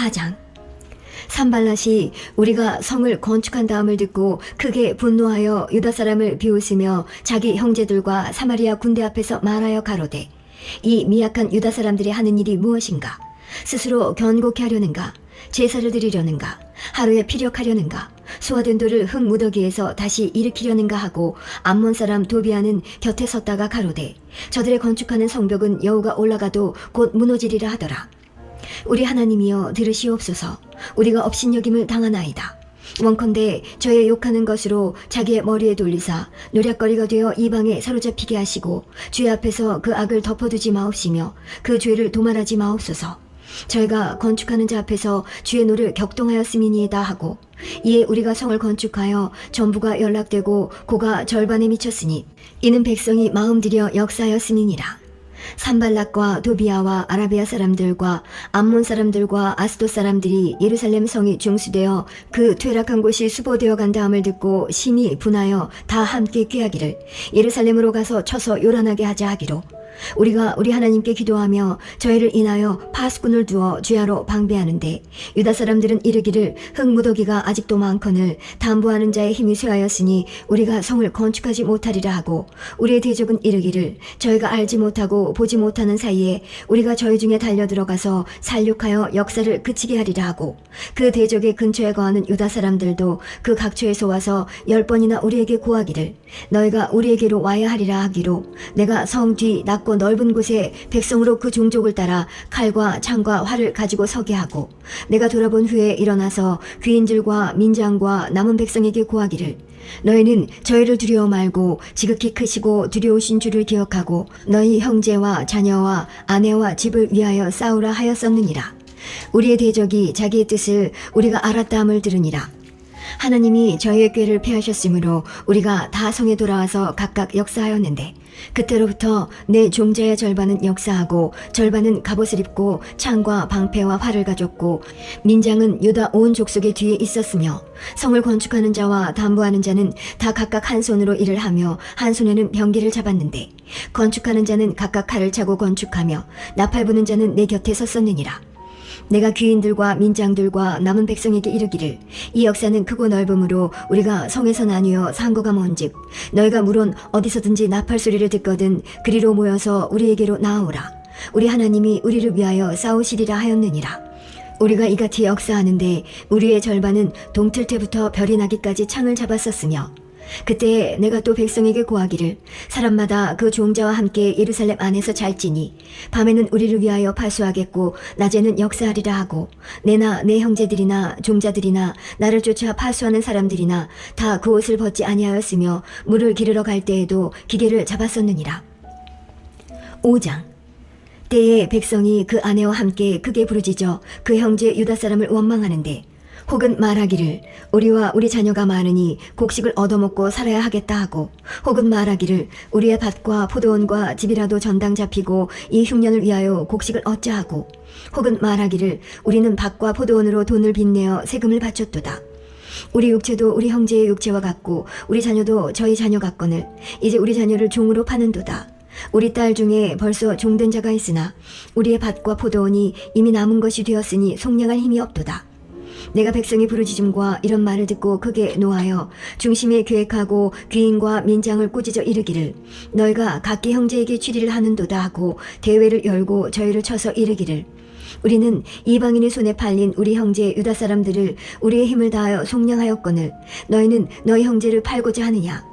4장. 산발랏이 우리가 성을 건축한 다음을 듣고 크게 분노하여 유다 사람을 비웃으며 자기 형제들과 사마리아 군대 앞에서 말하여 가로되 이 미약한 유다 사람들이 하는 일이 무엇인가? 스스로 견고케 하려는가? 제사를 드리려는가? 하루에 피력하려는가? 소화된 돌을 흙 무더기에서 다시 일으키려는가 하고 암몬 사람 도비아는 곁에 섰다가 가로되 저들의 건축하는 성벽은 여우가 올라가도 곧 무너지리라 하더라 우리 하나님이여 들으시옵소서 우리가 업신여김을 당하나이다. 원컨대 저의 욕하는 것으로 자기의 머리에 돌리사 노략거리가 되어 이방에 사로잡히게 하시고 주의 앞에서 그 악을 덮어두지 마옵시며 그 죄를 도말하지 마옵소서. 저희가 건축하는 자 앞에서 주의 노를 격동하였음이니이다 하고 이에 우리가 성을 건축하여 전부가 연락되고 고가 절반에 미쳤으니 이는 백성이 마음 들여 역사하였음이니라. 산발락과 도비아와 아라비아 사람들과 암몬 사람들과 아스도 사람들이 예루살렘 성이 중수되어 그 퇴락한 곳이 수보되어 간 다음을 듣고 심히 분하여 다 함께 꾀하기를 예루살렘으로 가서 쳐서 요란하게 하자 하기로 우리가 우리 하나님께 기도하며 저희를 인하여 파수꾼을 두어 주야로 방배하는데 유다 사람들은 이르기를 흙무더기가 아직도 많거늘 담보하는 자의 힘이 쇠하였으니 우리가 성을 건축하지 못하리라 하고 우리의 대적은 이르기를 저희가 알지 못하고 보지 못하는 사이에 우리가 저희 중에 달려 들어가서 살육하여 역사를 그치게 하리라 하고 그 대적의 근처에 거하는 유다 사람들도 그 각처에서 와서 열 번이나 우리에게 구하기를 너희가 우리에게로 와야 하리라 하기로 내가 성뒤 낮고 넓은 곳에 백성으로 그 종족을 따라 칼과 창과 활을 가지고 서게 하고 내가 돌아본 후에 일어나서 귀인들과 민장과 남은 백성에게 구하기를. 너희는 저희를 두려워 말고 지극히 크시고 두려우신 주를 기억하고 너희 형제와 자녀와 아내와 집을 위하여 싸우라 하였었느니라. 우리의 대적이 자기의 뜻을 우리가 알았다함을 들으니라 하나님이 저희의 꾀를 패하셨으므로 우리가 다 성에 돌아와서 각각 역사하였는데 그때로부터 내 종자의 절반은 역사하고 절반은 갑옷을 입고 창과 방패와 활을 가졌고 민장은 유다 온 족속의 뒤에 있었으며 성을 건축하는 자와 담보하는 자는 다 각각 한 손으로 일을 하며 한 손에는 병기를 잡았는데 건축하는 자는 각각 칼을 차고 건축하며 나팔 부는 자는 내 곁에 섰었느니라 내가 귀인들과 민장들과 남은 백성에게 이르기를 이 역사는 크고 넓음으로 우리가 성에서 나뉘어 상고가 먼즉 너희가 물론 어디서든지 나팔 소리를 듣거든 그리로 모여서 우리에게로 나아오라. 우리 하나님이 우리를 위하여 싸우시리라 하였느니라. 우리가 이같이 역사하는데 우리의 절반은 동틀 때부터 별이 나기까지 창을 잡았었으며 그때 내가 또 백성에게 고하기를 사람마다 그 종자와 함께 예루살렘 안에서 잘지니 밤에는 우리를 위하여 파수하겠고 낮에는 역사하리라 하고 내나 내 형제들이나 종자들이나 나를 쫓아 파수하는 사람들이나 다 그 옷을 벗지 아니하였으며 물을 기르러 갈 때에도 기계를 잡았었느니라. 5장. 때에 백성이 그 아내와 함께 크게 부르짖어 그 형제 유다 사람을 원망하는데 혹은 말하기를 우리와 우리 자녀가 많으니 곡식을 얻어먹고 살아야 하겠다 하고 혹은 말하기를 우리의 밭과 포도원과 집이라도 전당 잡히고 이 흉년을 위하여 곡식을 얻자 하고 혹은 말하기를 우리는 밭과 포도원으로 돈을 빚내어 세금을 바쳤도다. 우리 육체도 우리 형제의 육체와 같고 우리 자녀도 저희 자녀 같거늘 이제 우리 자녀를 종으로 파는도다. 우리 딸 중에 벌써 종된 자가 있으나 우리의 밭과 포도원이 이미 남은 것이 되었으니 속량할 힘이 없도다 내가 백성의 부르짖음과 이런 말을 듣고 크게 노하여 중심에 계획하고 귀인과 민장을 꾸짖어 이르기를 너희가 각기 형제에게 취리를 하는도다 하고 대회를 열고 저희를 쳐서 이르기를. 우리는 이방인의 손에 팔린 우리 형제 유다 사람들을 우리의 힘을 다하여 속량하였거늘 너희는 너희 형제를 팔고자 하느냐?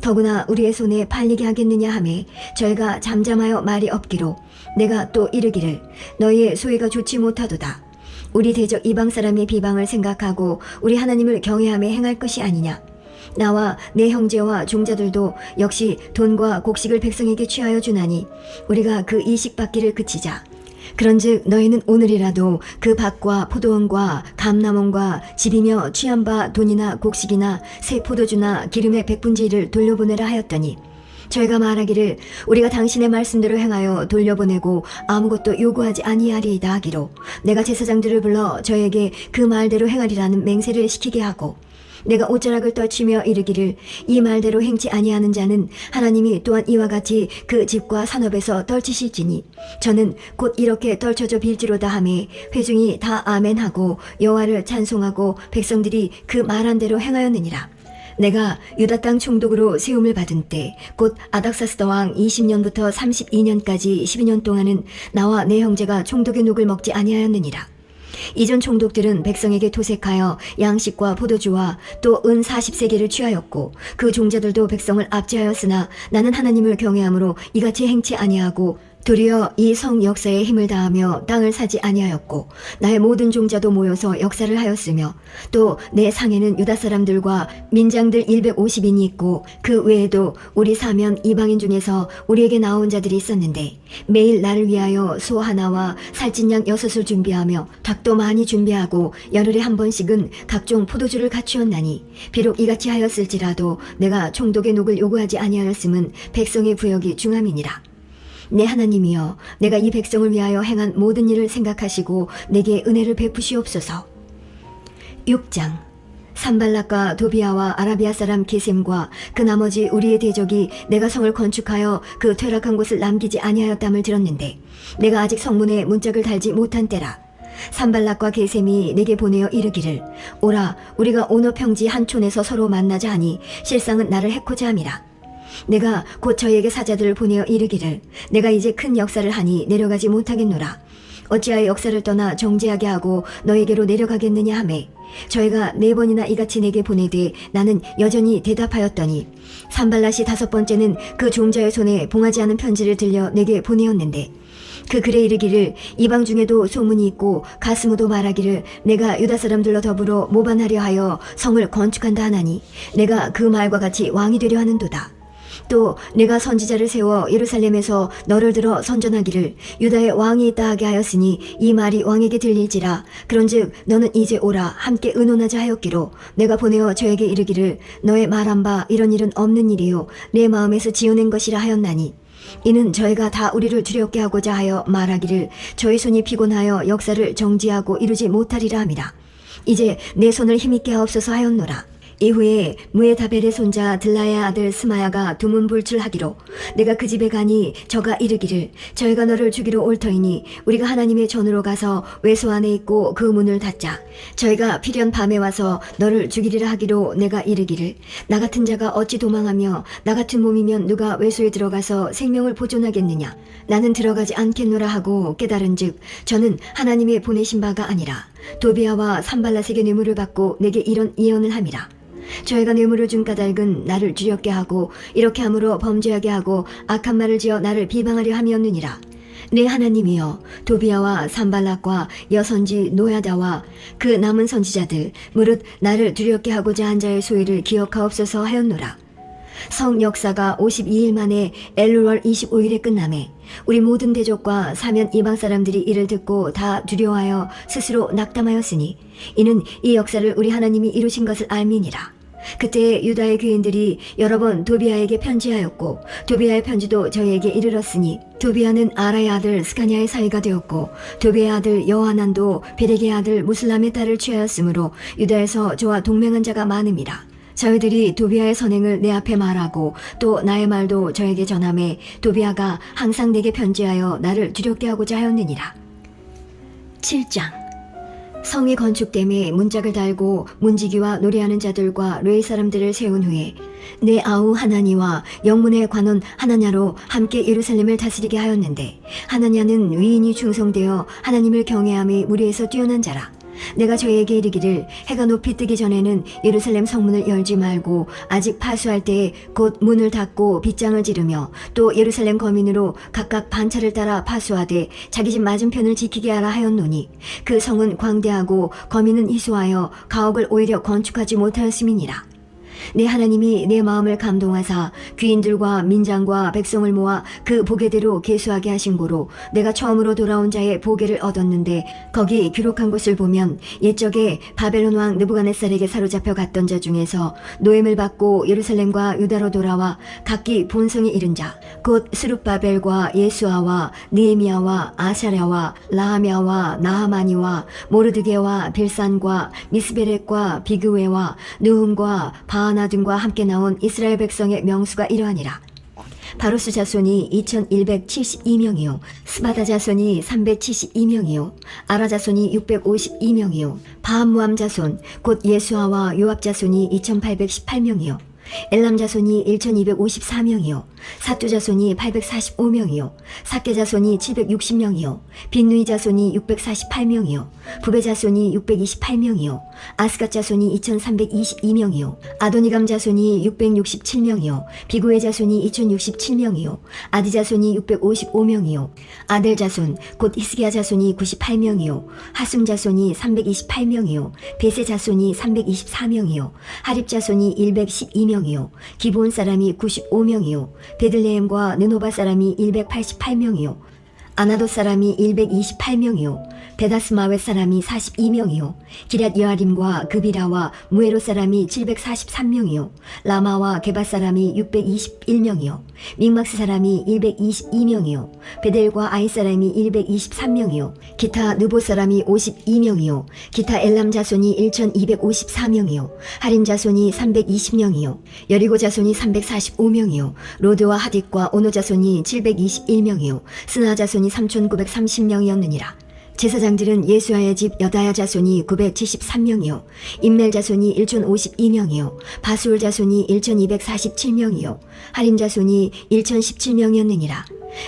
더구나 우리의 손에 팔리게 하겠느냐 하매 저희가 잠잠하여 말이 없기로 내가 또 이르기를 너희의 소위가 좋지 못하도다 우리 대적 이방 사람의 비방을 생각하고 우리 하나님을 경외하며 행할 것이 아니냐. 나와 내 형제와 종자들도 역시 돈과 곡식을 백성에게 취하여 주나니 우리가 그 이식 받기를 그치자. 그런즉 너희는 오늘이라도 그 밭과 포도원과 감나몬과 집이며 취한 바 돈이나 곡식이나 새 포도주나 기름의 백분지를 돌려보내라 하였더니 저희가 말하기를 우리가 당신의 말씀대로 행하여 돌려보내고 아무것도 요구하지 아니하리이다 하기로 내가 제사장들을 불러 저에게 그 말대로 행하리라는 맹세를 시키게 하고 내가 옷자락을 떨치며 이르기를 이 말대로 행치 아니하는 자는 하나님이 또한 이와 같이 그 집과 산업에서 떨치실지니 저는 곧 이렇게 떨쳐져 빌지로다 하매 회중이 다 아멘하고 여호와를 찬송하고 백성들이 그 말한 대로 행하였느니라. 내가 유다 땅 총독으로 세움을 받은 때 곧 아닥사스다 왕 20년부터 32년까지 12년 동안은 나와 내 형제가 총독의 녹을 먹지 아니하였느니라. 이전 총독들은 백성에게 도색하여 양식과 포도주와 또 은 40세계를 취하였고 그 종자들도 백성을 압제하였으나 나는 하나님을 경외함으로 이같이 행치 아니하고 도리어 이 성 역사에 힘을 다하며 땅을 사지 아니하였고 나의 모든 종자도 모여서 역사를 하였으며 또 내 상에는 유다 사람들과 민장들 150인이 있고 그 외에도 우리 사면 이방인 중에서 우리에게 나온 자들이 있었는데 매일 나를 위하여 소 하나와 살찐 양 여섯을 준비하며 닭도 많이 준비하고 열흘에 한 번씩은 각종 포도주를 갖추었나니 비록 이같이 하였을지라도 내가 총독의 녹을 요구하지 아니하였음은 백성의 부역이 중함이니라. 내 하나님이여 내가 이 백성을 위하여 행한 모든 일을 생각하시고 내게 은혜를 베푸시옵소서. 6장 산발락과 도비아와 아라비아 사람 게셈과 그 나머지 우리의 대적이 내가 성을 건축하여 그 퇴락한 곳을 남기지 아니하였담을 들었는데 내가 아직 성문에 문짝을 달지 못한 때라 산발락과 게셈이 내게 보내어 이르기를 오라 우리가 오너 평지 한 촌에서 서로 만나자 하니 실상은 나를 해코자 함이라 내가 곧 저에게 사자들을 보내어 이르기를 내가 이제 큰 역사를 하니 내려가지 못하겠노라. 어찌하여 역사를 떠나 정죄하게 하고 너에게로 내려가겠느냐 하매 저희가 네 번이나 이같이 내게 보내되 나는 여전히 대답하였더니 산발랏이 다섯 번째는 그 종자의 손에 봉하지 않은 편지를 들려 내게 보내었는데 그 글에 이르기를 이방 중에도 소문이 있고 가스무도 말하기를 내가 유다 사람들로 더불어 모반하려 하여 성을 건축한다 하나니 내가 그 말과 같이 왕이 되려 하는도다. 또 내가 선지자를 세워 예루살렘에서 너를 들어 선전하기를 유다의 왕이 있다 하게 하였으니 이 말이 왕에게 들릴지라. 그런즉 너는 이제 오라. 함께 의논하자 하였기로 내가 보내어 저에게 이르기를 너의 말한 바 이런 일은 없는 일이요. 내 마음에서 지어낸 것이라 하였나니. 이는 저희가 다 우리를 두렵게 하고자 하여 말하기를 저희 손이 피곤하여 역사를 정지하고 이루지 못하리라 함이라. 이제 내 손을 힘있게 하옵소서 하였노라 이후에 무에다벨의 손자 들라의 아들 스마야가 두문불출하기로 내가 그 집에 가니 저가 이르기를 저희가 너를 죽이러 올 터이니 우리가 하나님의 전으로 가서 외소 안에 있고 그 문을 닫자. 저희가 필연 밤에 와서 너를 죽이리라 하기로 내가 이르기를 나 같은 자가 어찌 도망하며 나 같은 몸이면 누가 외소에 들어가서 생명을 보존하겠느냐? 나는 들어가지 않겠노라 하고 깨달은즉 저는 하나님의 보내신 바가 아니라 도비아와 산발라세계 뇌물을 받고 내게 이런 예언을 함이라 저희가 뇌물을 준 까닭은 나를 두렵게 하고 이렇게 함으로 범죄하게 하고 악한 말을 지어 나를 비방하려 함이었느니라. 내 하나님이여 도비아와 산발락과 여선지 노야다와 그 남은 선지자들 무릇 나를 두렵게 하고자 한 자의 소위를 기억하옵소서 하였노라. 성 역사가 52일 만에 엘루월 25일에 끝남에 우리 모든 대족과 사면 이방 사람들이 이를 듣고 다 두려워하여 스스로 낙담하였으니 이는 이 역사를 우리 하나님이 이루신 것을 알미니라. 그때 유다의 교인들이 여러 번 도비아에게 편지하였고 도비아의 편지도 저희에게 이르렀으니 도비아는 아라의 아들 스카니아의 사이가 되었고 도비아의 아들 여호하난도 베렉의 아들 무슬람의 딸을 취하였으므로 유다에서 저와 동맹한 자가 많음이라. 저희들이 도비아의 선행을 내 앞에 말하고 또 나의 말도 저에게 전함에 도비아가 항상 내게 편지하여 나를 두렵게 하고자 하였느니라. 7장 성이 건축됨에 문짝을 달고 문지기와 노래하는 자들과 레이 사람들을 세운 후에 내 아우 하나니와 영문의 관원 하나냐로 함께 예루살렘을 다스리게 하였는데 하나냐는 위인이 충성되어 하나님을 경외함이 무리에서 뛰어난 자라. 내가 저에게 이르기를 해가 높이 뜨기 전에는 예루살렘 성문을 열지 말고 아직 파수할 때에 곧 문을 닫고 빗장을 지르며 또 예루살렘 거민으로 각각 반차를 따라 파수하되 자기 집 맞은편을 지키게 하라 하였노니 그 성은 광대하고 거민은 희소하여 가옥을 오히려 건축하지 못하였음이니라. 내 하나님이 내 마음을 감동하사 귀인들과 민장과 백성을 모아 그 보게대로 계수하게 하신 고로 내가 처음으로 돌아온 자의 보게를 얻었는데 거기 기록한 것을 보면 옛적에 바벨론 왕 느부갓네살에게 사로잡혀 갔던 자 중에서 노임을 받고 예루살렘과 유다로 돌아와 각기 본성에 이른 자 곧 스룹바벨과 예수아와 느에미아와 아샤랴와 라하미아와 나하마니와 모르드게와 빌산과 미스베렉과 비그웨와 느움과 바 하나 등과 함께 나온 이스라엘 백성의 명수가 이러하니라. 바로스 자손이 2172명이요. 스바다 자손이 372명이요. 아라 자손이 652명이요. 바함무함 자손 곧 예수아와 요압 자손이 2818명이요 엘람 자손이 1254명이요. 사뚜 자손이 845명이요. 사케 자손이 760명이요. 빈누이 자손이 648명이요. 부베 자손이 628명이요. 아스갓 자손이 2322명이요. 아도니감 자손이 667명이요. 비고의 자손이 2067명이요. 아디 자손이 655명이요. 아델 자손 곧 히스기야 자손이 98명이요. 하숨 자손이 328명이요. 베세 자손이 324명이요. 하립 자손이 112명이요 기본 사람이 95명이요. 베들레헴과 느노바 사람이 188명이요. 아나도 사람이 128명이요 베다스마웨 사람이 42명이요. 기랏 여아림과 그비라와 무에로 사람이 743명이요. 라마와 게바 사람이 621명이요. 믹막스 사람이 122명이요. 베델과 아이 사람이 123명이요. 기타 느보 사람이 52명이요. 기타 엘람 자손이 1254명이요. 하림 자손이 320명이요. 여리고 자손이 345명이요. 로드와 하딕과 오노 자손이 721명이요. 스나 자손이 3930명이었느니라 제사장들은 예수아의 집 여다야 자손이 973명이요. 인멜 자손이 1052명이요. 바수울 자손이 1247명이요. 하림 자손이 1017명이었느니라.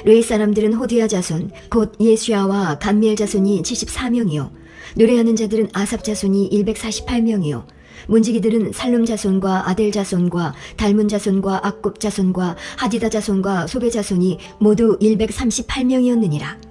르이 사람들은 호디야 자손 곧 예수아와 간미엘 자손이 74명이요. 노래하는 자들은 아삽 자손이 148명이요. 문지기들은 살룸 자손과 아델 자손과 달문 자손과 악굽 자손과 하디다 자손과 소베 자손이 모두 138명이었느니라.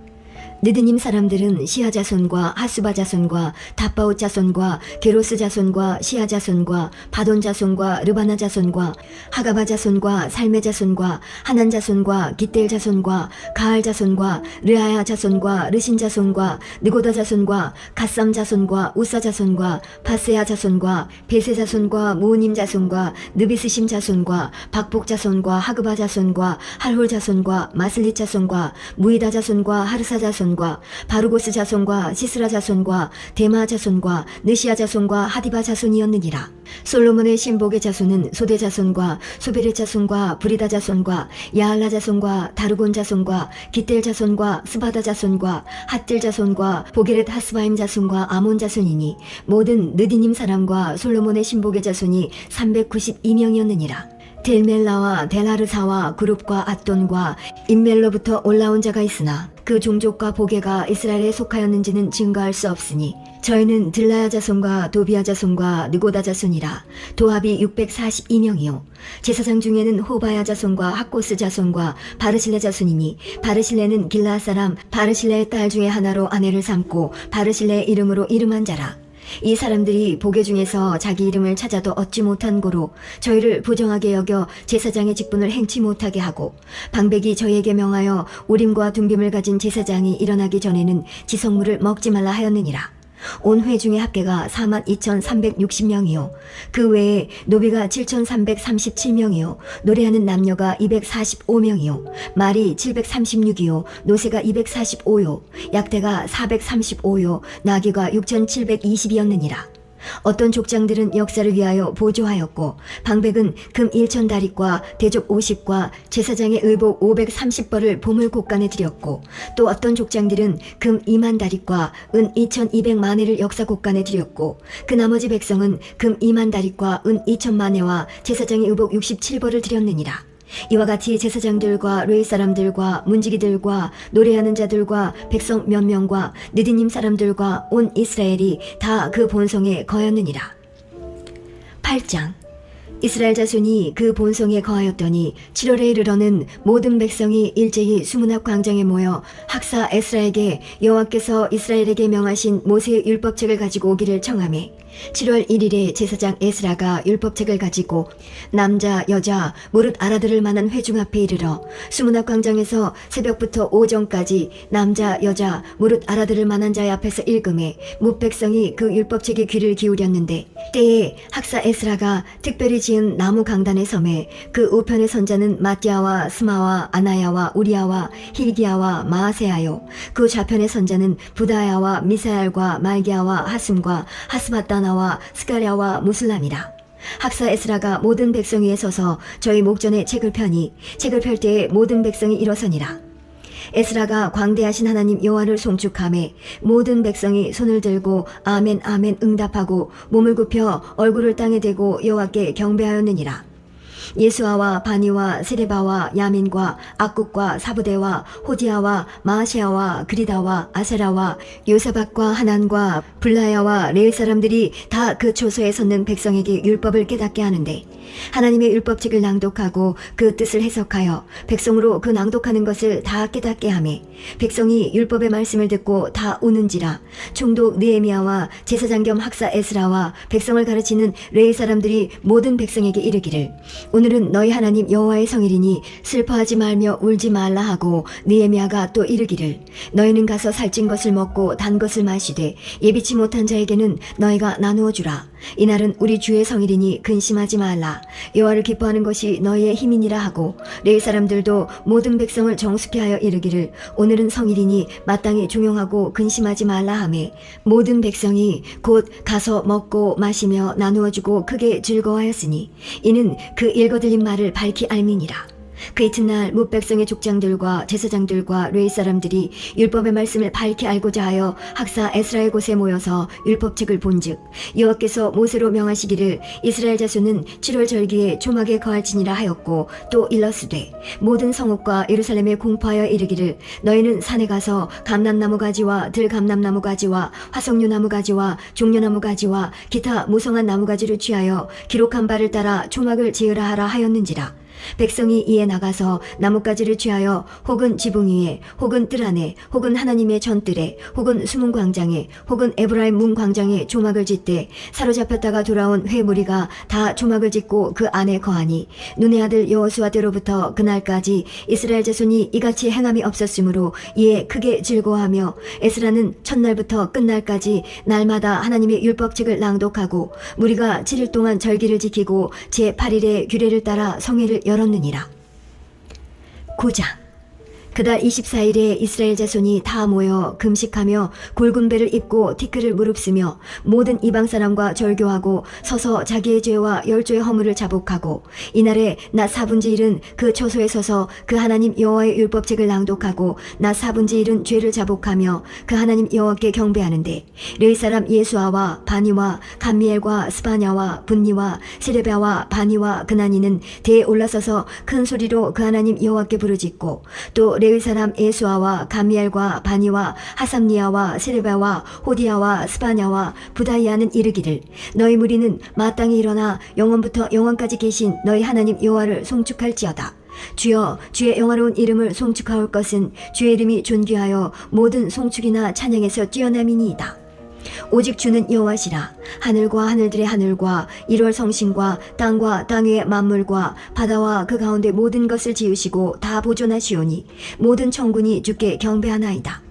느드님 사람들은 시아 자손과 하수바 자손과 다바옷 자손과 게로스 자손과 시아 자손과 바돈 자손과 르바나 자손과 하가바 자손과 살메 자손과 하난 자손과 기델 자손과 가알 자손과 르아야 자손과 르신 자손과 느고다 자손과 갓삼 자손과 우사 자손과 바세야 자손과 베세 자손과 무우님 자손과 느비스심 자손과 박복 자손과 하그바 자손과 할홀 자손과 마슬릿 자손과 무이다 자손과 하르사 자손과 바루고스 자손과 시스라 자손과 데마 자손과 느시아 자손과 하디바 자손이었느니라. 솔로몬의 신복의 자손은 소대 자손과 소베르 자손과 브리다 자손과 야알라 자손과 다르곤 자손과 기델 자손과 스바다 자손과 핫들 자손과 보게렛 하스바임 자손과 아몬 자손이니 모든 느디님 사람과 솔로몬의 신복의 자손이 392명이었느니라. 델멜라와 델하르사와 그룹과 앗돈과 인멜로부터 올라온 자가 있으나 그 종족과 보게가 이스라엘에 속하였는지는 증거할 수 없으니 저희는 들라야 자손과 도비아 자손과 느고다 자손이라 도합이 642명이요. 제사장 중에는 호바야 자손과 학고스 자손과 바르실레 자손이니 바르실레는 길라 사람 바르실레의 딸 중에 하나로 아내를 삼고 바르실레의 이름으로 이름한 자라 이 사람들이 보게 중에서 자기 이름을 찾아도 얻지 못한 고로 저희를 부정하게 여겨 제사장의 직분을 행치 못하게 하고 방백이 저희에게 명하여 우림과 둠빔을 가진 제사장이 일어나기 전에는 지성물을 먹지 말라 하였느니라. 온 회 중의 합계가 42,360명이요. 그 외에 노비가 7,337명이요. 노래하는 남녀가 245명이요. 말이 736이요. 노새가 245요. 약대가 435요. 나귀가 6,720이었느니라. 어떤 족장들은 역사를 위하여 보조하였고 방백은 금 1천 다리과 대접 50과 제사장의 의복 530벌을 보물 곳간에 드렸고 또 어떤 족장들은 금 2만 다리과 은 2,200만 회를 역사 곳간에 드렸고 그 나머지 백성은 금 2만 다리과 은 2천만 회와 제사장의 의복 67벌을 드렸느니라. 이와 같이 제사장들과 레이 사람들과 문지기들과 노래하는 자들과 백성 몇 명과 느디님 사람들과 온 이스라엘이 다 그 본성에 거였느니라. 8장 이스라엘 자손이 그 본성에 거하였더니 7월에 이르러는 모든 백성이 일제히 수문학 광장에 모여 학사 에스라에게 여호와께서 이스라엘에게 명하신 모세의 율법책을 가지고 오기를 청하매 7월 1일에 제사장 에스라가 율법책을 가지고 남자 여자 무릇 알아들을 만한 회중 앞에 이르러 수문학 광장에서 새벽부터 오전까지 남자 여자 무릇 알아들을 만한 자의 앞에서 읽음에 뭇백성이 그 율법책에 귀를 기울였는데 때에 학사 에스라가 특별히 지은 나무 강단에 섬에 그 우편의 선자는 마띠아와 스마와 아나야와 우리아와 힐기야와 마아세아요. 그 좌편의 선자는 부다야와 미사엘과 말기야와 하슴과 하스바 다나와 스가랴와 무슬람이라 학사 에스라가 모든 백성 위에 서서 저희 목전에 책을 펴니 책을 펼 때에 모든 백성이 일어서니라 에스라가 광대하신 하나님 여호와를 송축함에 모든 백성이 손을 들고 아멘 아멘 응답하고 몸을 굽혀 얼굴을 땅에 대고 여호와께 경배하였느니라. 예수아와 바니와 세레바와 야민과 악국과 사부대와 호디아와 마아시아와 그리다와 아세라와 요사박과 하난과 블라야와 레일 사람들이 다 그 초소에 섰는 백성에게 율법을 깨닫게 하는데 하나님의 율법책을 낭독하고 그 뜻을 해석하여 백성으로 그 낭독하는 것을 다 깨닫게 하매 백성이 율법의 말씀을 듣고 다 우는지라 총독 느에미아와 제사장 겸 학사 에스라와 백성을 가르치는 레일 사람들이 모든 백성에게 이르기를 오늘은 너희 하나님 여호와의 성일이니 슬퍼하지 말며 울지 말라 하고 느에미아가 또 이르기를 너희는 가서 살찐 것을 먹고 단 것을 마시되 예비치 못한 자에게는 너희가 나누어 주라 이날은 우리 주의 성일이니 근심하지 말라. 여호와를 기뻐하는 것이 너희의 힘이니라 하고 레위 사람들도 모든 백성을 정숙케 하여 이르기를 오늘은 성일이니 마땅히 종용하고 근심하지 말라 하매 모든 백성이 곧 가서 먹고 마시며 나누어 주고 크게 즐거워하였으니 이는 그 읽어들린 말을 밝히 알미니라 그 이튿날 무백성의 족장들과 제사장들과 레이 사람들이 율법의 말씀을 밝히 알고자 하여 학사 에스라의 곳에 모여서 율법책을 본즉 여호와께서 모세로 명하시기를 이스라엘 자손은 7월 절기에 초막에 거할지니라 하였고 또 일러스되 모든 성읍과 예루살렘에 공포하여 이르기를 너희는 산에 가서 감람나무 가지와 들감람나무 가지와 화석류나무 가지와 종려나무 가지와 기타 무성한 나무 가지를 취하여 기록한 바를 따라 초막을 지으라 하라 하였는지라 백성이 이에 나가서 나뭇가지를 취하여 혹은 지붕 위에 혹은 뜰 안에 혹은 하나님의 전뜰에 혹은 수문 광장에 혹은 에브라임 문 광장에 조막을 짓되 사로잡혔다가 돌아온 회 무리가 다 조막을 짓고 그 안에 거하니 눈의 아들 여호수아 때로부터 그날까지 이스라엘 자손이 이같이 행함이 없었으므로 이에 크게 즐거워하며 에스라는 첫날부터 끝날까지 날마다 하나님의 율법책을 낭독하고 무리가 7일 동안 절기를 지키고 제8일에 규례를 따라 성회를 열었느니라. 9장 그달 24일에 이스라엘 자손이 다 모여 금식하며 굵은 배를 입고 티끌을 무릅쓰며 모든 이방 사람과 절교하고 서서 자기의 죄와 열조의 허물을 자복하고 이날에 낮 4분지 1은 그 처소에 서서 그 하나님 여호와의 율법책을 낭독하고 낮 4분지 1은 죄를 자복하며 그 하나님 여호와께 경배하는데 레위 사람 예수아와 바니와 감미엘과 스바냐와 분니와 세레베와 바니와 그나니는 대에 올라서서 큰 소리로 그 하나님 여호와께 부르짖고 또 레위 사람 에수아와 가미엘과 바니와 하삼니아와 세레바와 호디아와 스바냐와 부다이아는 이르기를 너희 무리는 마땅히 일어나 영원부터 영원까지 계신 너희 하나님 여호와를 송축할지어다. 주여 주의 영화로운 이름을 송축하올 것은 주의 이름이 존귀하여 모든 송축이나 찬양에서 뛰어남이니이다. 오직 주는 여호와시라 하늘과 하늘들의 하늘과 일월 성신과 땅과 땅 위의 만물과 바다와 그 가운데 모든 것을 지으시고 다 보존하시오니 모든 천군이 주께 경배하나이다.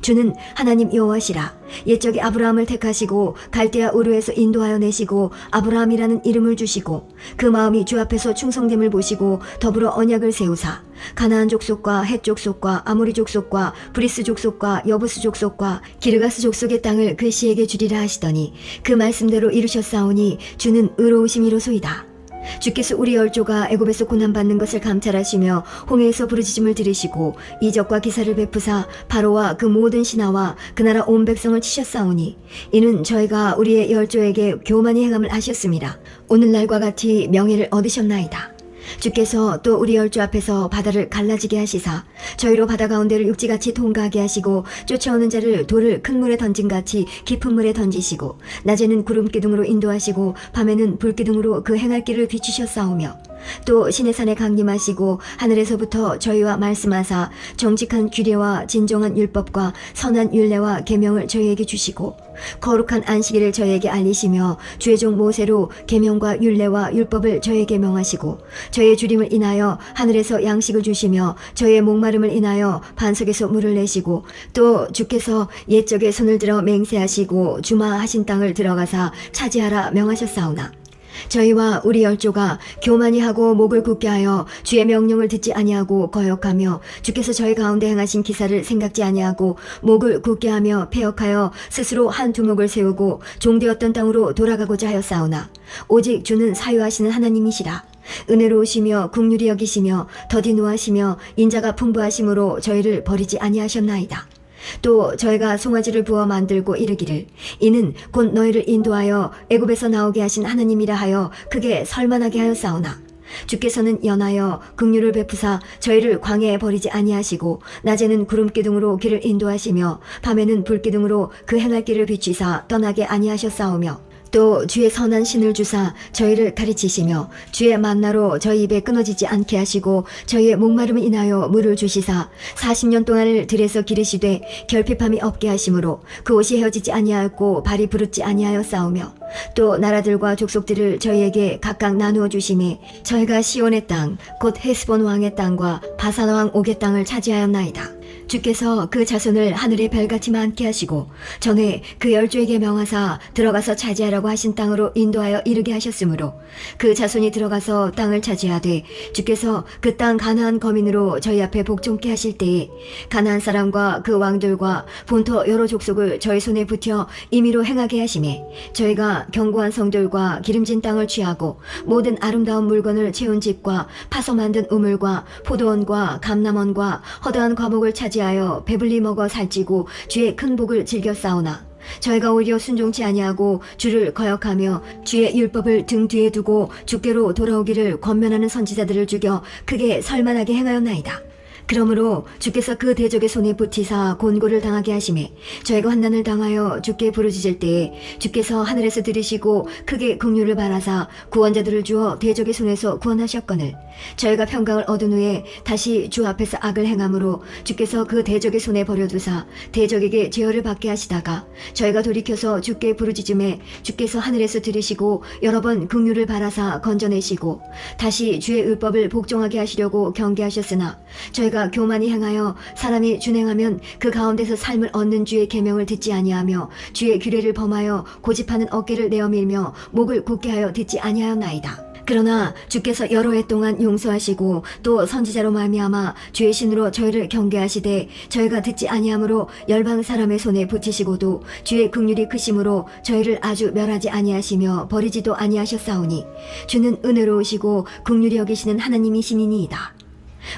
주는 하나님 여호와시라 옛적에 아브라함을 택하시고 갈대아 우르에서 인도하여 내시고 아브라함이라는 이름을 주시고 그 마음이 주 앞에서 충성됨을 보시고 더불어 언약을 세우사 가나안 족속과 헷 족속과 아모리 족속과 브리스 족속과 여부스 족속과 기르가스 족속의 땅을 그 시에게 주리라 하시더니 그 말씀대로 이루셨사오니 주는 의로우심이로소이다. 주께서 우리 열조가 애굽에서 고난받는 것을 감찰하시며 홍해에서 부르짖음을 들으시고 이적과 기사를 베푸사 바로와 그 모든 신하와 그 나라 온 백성을 치셨사오니 이는 저희가 우리의 열조에게 교만히 행함을 하셨습니다. 오늘날과 같이 명예를 얻으셨나이다. 주께서 또 우리 열조 앞에서 바다를 갈라지게 하시사 저희로 바다 가운데를 육지같이 통과하게 하시고 쫓아오는 자를 돌을 큰 물에 던진 같이 깊은 물에 던지시고 낮에는 구름 기둥으로 인도하시고 밤에는 불 기둥으로 그 행할 길을 비추셨사오며 또 신의 산에 강림하시고 하늘에서부터 저희와 말씀하사 정직한 규례와 진정한 율법과 선한 율례와 계명을 저희에게 주시고 거룩한 안식일을 저희에게 알리시며 주의 종 모세로 계명과 율례와 율법을 저희에게 명하시고 저희의 주림을 인하여 하늘에서 양식을 주시며 저희의 목마름을 인하여 반석에서 물을 내시고 또 주께서 옛적에 손을 들어 맹세하시고 주마하신 땅을 들어가사 차지하라 명하셨사오나 저희와 우리 열조가 교만이 하고 목을 굳게 하여 주의 명령을 듣지 아니하고 거역하며 주께서 저희 가운데 행하신 기사를 생각지 아니하고 목을 굳게 하며 폐역하여 스스로 한 두목을 세우고 종되었던 땅으로 돌아가고자 하였사오나 오직 주는 사유하시는 하나님이시라 은혜로우시며 국률이 여기시며 더디 노하시며 인자가 풍부하심으로 저희를 버리지 아니하셨나이다. 또 저희가 송아지를 부어 만들고 이르기를 이는 곧 너희를 인도하여 애굽에서 나오게 하신 하나님이라 하여 크게 설만하게 하였사오나. 주께서는 연하여 긍휼을 베푸사 저희를 광야에 버리지 아니하시고 낮에는 구름 기둥으로 길을 인도하시며 밤에는 불 기둥으로 그 행할 길을 비추사 떠나게 아니하셨사오며 또 주의 선한 신을 주사 저희를 가르치시며 주의 만나로 저희 입에 끊어지지 않게 하시고 저희의 목마름을 인하여 물을 주시사 40년 동안을 들에서 기르시되 결핍함이 없게 하심으로 그 옷이 헤어지지 아니하였고 발이 부르지 아니하여 싸우며 또 나라들과 족속들을 저희에게 각각 나누어 주심에 저희가 시온의 땅 곧 헤스본 왕의 땅과 바산 왕 옥의 땅을 차지하였나이다. 주께서 그 자손을 하늘의 별같이 많게 하시고 전에 그 열조에게 명하사 들어가서 차지하라고 하신 땅으로 인도하여 이르게 하셨으므로 그 자손이 들어가서 땅을 차지하되 주께서 그 땅 가나안 거민으로 저희 앞에 복종케 하실 때에 가나안 사람과 그 왕들과 본토 여러 족속을 저희 손에 붙여 임의로 행하게 하심에 저희가 견고한 성들과 기름진 땅을 취하고 모든 아름다운 물건을 채운 집과 파서 만든 우물과 포도원과 감남원과 허다한 과목을 차지 하여 배불리 먹어 살찌고 주의 큰 복을 즐겨 싸우나 저희가 오히려 순종치 아니하고 주를 거역하며 주의 율법을 등 뒤에 두고 주께로 돌아오기를 권면하는 선지자들을 죽여 크게 설만하게 행하였나이다. 그러므로 주께서 그 대적의 손에 붙이사 곤고를 당하게 하심에 저희가 환난을 당하여 주께 부르짖을 때에 주께서 하늘에서 들으시고 크게 긍휼을 바라사 구원자들을 주어 대적의 손에서 구원하셨거늘 저희가 평강을 얻은 후에 다시 주 앞에서 악을 행함으로 주께서 그 대적의 손에 버려두사 대적에게 제어를 받게 하시다가 저희가 돌이켜서 주께 부르짖음에 주께서 하늘에서 들으시고 여러 번 긍휼을 바라사 건져내시고 다시 주의 율법을 복종하게 하시려고 경계하셨으나 저희가 교만히 행하여 사람이 준행하면 그 가운데서 삶을 얻는 주의 계명을 듣지 아니하며 주의 규례를 범하여 고집하는 어깨를 내어 밀며 목을 굳게 하여 듣지 아니하였나이다. 그러나 주께서 여러 해 동안 용서하시고 또 선지자로 말미암아 주의 신으로 저희를 경계하시되 저희가 듣지 아니하므로 열방 사람의 손에 붙이시고도 주의 긍휼이 크심으로 저희를 아주 멸하지 아니하시며 버리지도 아니하셨사오니 주는 은혜로우시고 긍휼히 여기시는 하나님이시니이다.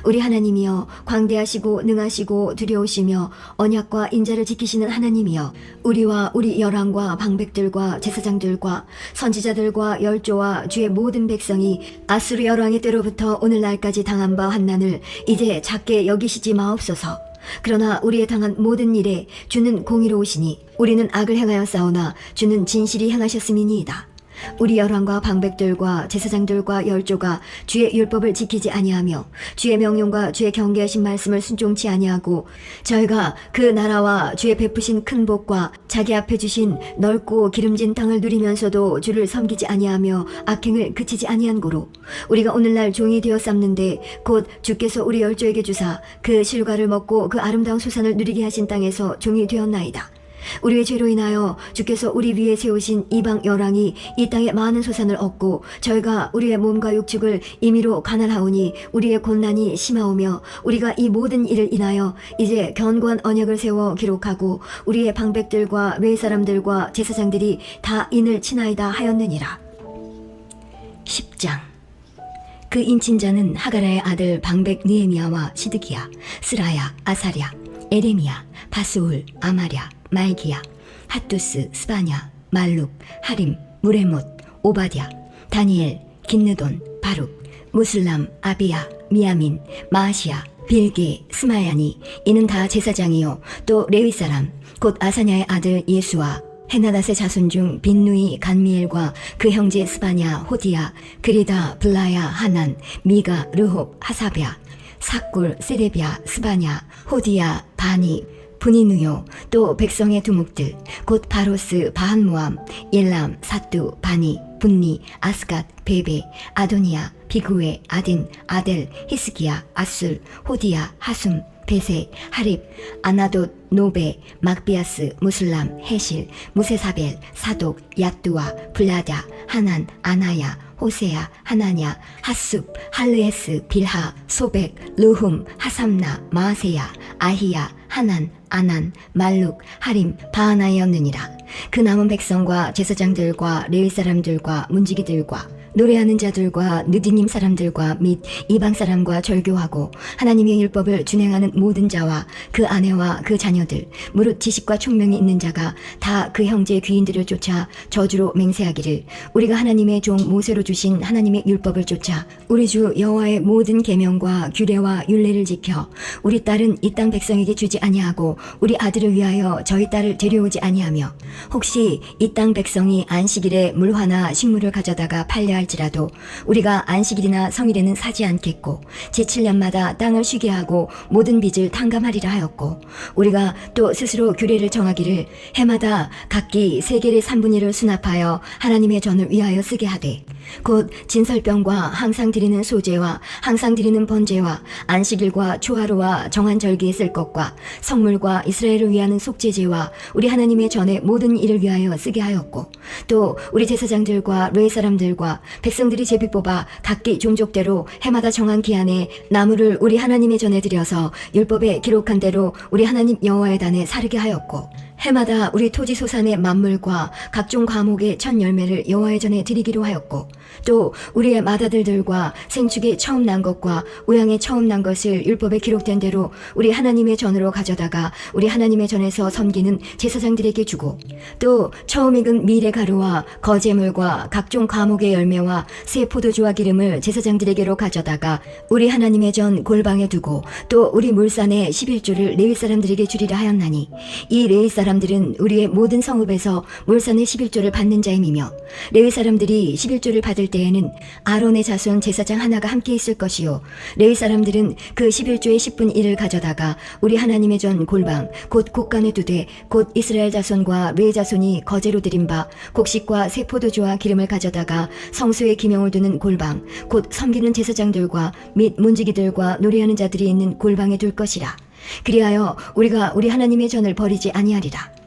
우리 하나님이여 광대하시고 능하시고 두려우시며 언약과 인자를 지키시는 하나님이여 우리와 우리 열왕과 방백들과 제사장들과 선지자들과 열조와 주의 모든 백성이 아수르 열왕의 때로부터 오늘날까지 당한 바 환난을 이제 작게 여기시지 마옵소서. 그러나 우리의 당한 모든 일에 주는 공의로우시니 우리는 악을 행하여 싸우나 주는 진실이 행하셨음이니이다. 우리 열왕과 방백들과 제사장들과 열조가 주의 율법을 지키지 아니하며 주의 명령과 주의 경계하신 말씀을 순종치 아니하고 저희가 그 나라와 주의 베푸신 큰 복과 자기 앞에 주신 넓고 기름진 땅을 누리면서도 주를 섬기지 아니하며 악행을 그치지 아니한 고로 우리가 오늘날 종이 되어 삶는데 곧 주께서 우리 열조에게 주사 그 실과를 먹고 그 아름다운 수산을 누리게 하신 땅에서 종이 되었나이다. 우리의 죄로 인하여 주께서 우리 위에 세우신 이방 열왕이 이 땅에 많은 소산을 얻고 저희가 우리의 몸과 육축을 임의로 가난하오니 우리의 곤난이 심하오며 우리가 이 모든 일을 인하여 이제 견고한 언약을 세워 기록하고 우리의 방백들과 외 사람들과 제사장들이 다 인을 친하이다 하였느니라. 10장 그 인친자는 하가라의 아들 방백 느에미아와 시드기야, 스라야, 아사랴, 에레미야, 바스울, 아마랴, 말기야, 핫두스, 스바냐, 말룩, 하림, 무레못, 오바디아, 다니엘, 긴느돈, 바룩, 무슬람, 아비야, 미야민, 마아시아, 빌기, 스마야니 이는 다 제사장이요. 또 레위 사람 곧 아사냐의 아들 예수와 헤나닷의 자손 중 빈누이 간미엘과 그 형제 스바냐, 호디야, 그리다, 블라야, 하난, 미가, 르홉, 하사랴, 사꿀, 세레비아, 스바냐, 호디야, 바니, 분이누요 또 백성의 두목들 곧 바로스, 바한모암, 일람, 사뚜, 바니, 분니, 아스갓, 베베, 아도니아, 비구에, 아딘, 아델, 히스기야, 아술, 호디야, 하숨, 베세, 하립, 아나돗, 노베, 막비아스, 무슬람, 해실, 무세사벨, 사독, 야뚜아, 블라다, 하난, 아나야, 호세야, 하나냐, 하숲, 할르에스, 빌하, 소백, 르훔, 하삼나, 마아세야, 아히야, 하난, 아난, 말룩, 하림, 바하나였느니라. 그 남은 백성과 제사장들과 레위 사람들과 문지기들과 노래하는 자들과 느디님 사람들과 및 이방 사람과 절교하고 하나님의 율법을 준행하는 모든 자와 그 아내와 그 자녀들 무릇 지식과 총명이 있는 자가 다 그 형제 귀인들을 쫓아 저주로 맹세하기를 우리가 하나님의 종 모세로 주신 하나님의 율법을 쫓아 우리 주 여호와의 모든 계명과 규례와 율례를 지켜 우리 딸은 이 땅 백성에게 주지 아니하고 우리 아들을 위하여 저희 딸을 데려오지 아니하며 혹시 이 땅 백성이 안식일에 물화나 식물을 가져다가 팔려 할 지라도 우리가 안식일이나 성일에는 사지 않겠고 제7년마다 땅을 쉬게 하고 모든 빚을 탕감하리라 하였고 우리가 또 스스로 규례를 정하기를 해마다 각기 세겔의 3분의 1을 수납하여 하나님의 전을 위하여 쓰게 하되 곧 진설병과 항상 드리는 소제와 항상 드리는 번제와 안식일과 초하루와 정한 절기에 쓸 것과 성물과 이스라엘을 위하는 속죄제와 우리 하나님의 전의 모든 일을 위하여 쓰게 하였고 또 우리 제사장들과 레위 사람들과 백성들이 제비 뽑아 각기 종족대로 해마다 정한 기한에 나무를 우리 하나님의 전에 들여서 율법에 기록한 대로 우리 하나님 여호와의 단에 사르게 하였고 해마다 우리 토지 소산의 만물과 각종 과목의 첫 열매를 여호와의 전에 드리기로 하였고 또 우리의 맏아들들과 생축이 처음 난 것과 우양에 처음 난 것을 율법에 기록된 대로 우리 하나님의 전으로 가져다가 우리 하나님의 전에서 섬기는 제사장들에게 주고 또 처음 익은 미래 가루와 거제물과 각종 과목의 열매와 새 포도주와 기름을 제사장들에게로 가져다가 우리 하나님의 전 골방에 두고 또 우리 물산의 11조를 레위 사람들에게 주리라 하였나니 이 레위 사람 들은 우리의 모든 성읍에서 물산의 11조를 받는 자임이며 레위 사람들이 11조를 받을 때에는 아론의 자손 제사장 하나가 함께 있을 것이요 레위 사람들은 그 11조의 10분 1을 가져다가 우리 하나님의 전 골방 곧 곳간에 두되 곧 이스라엘 자손과 레위 자손이 거제로 드린 바 곡식과 새 포도주와 기름을 가져다가 성소에 기명을 두는 골방 곧 섬기는 제사장들과 및 문지기들과 노래하는 자들이 있는 골방에 둘 것이라 그리하여 우리가 우리 하나님의 전을 버리지 아니하리라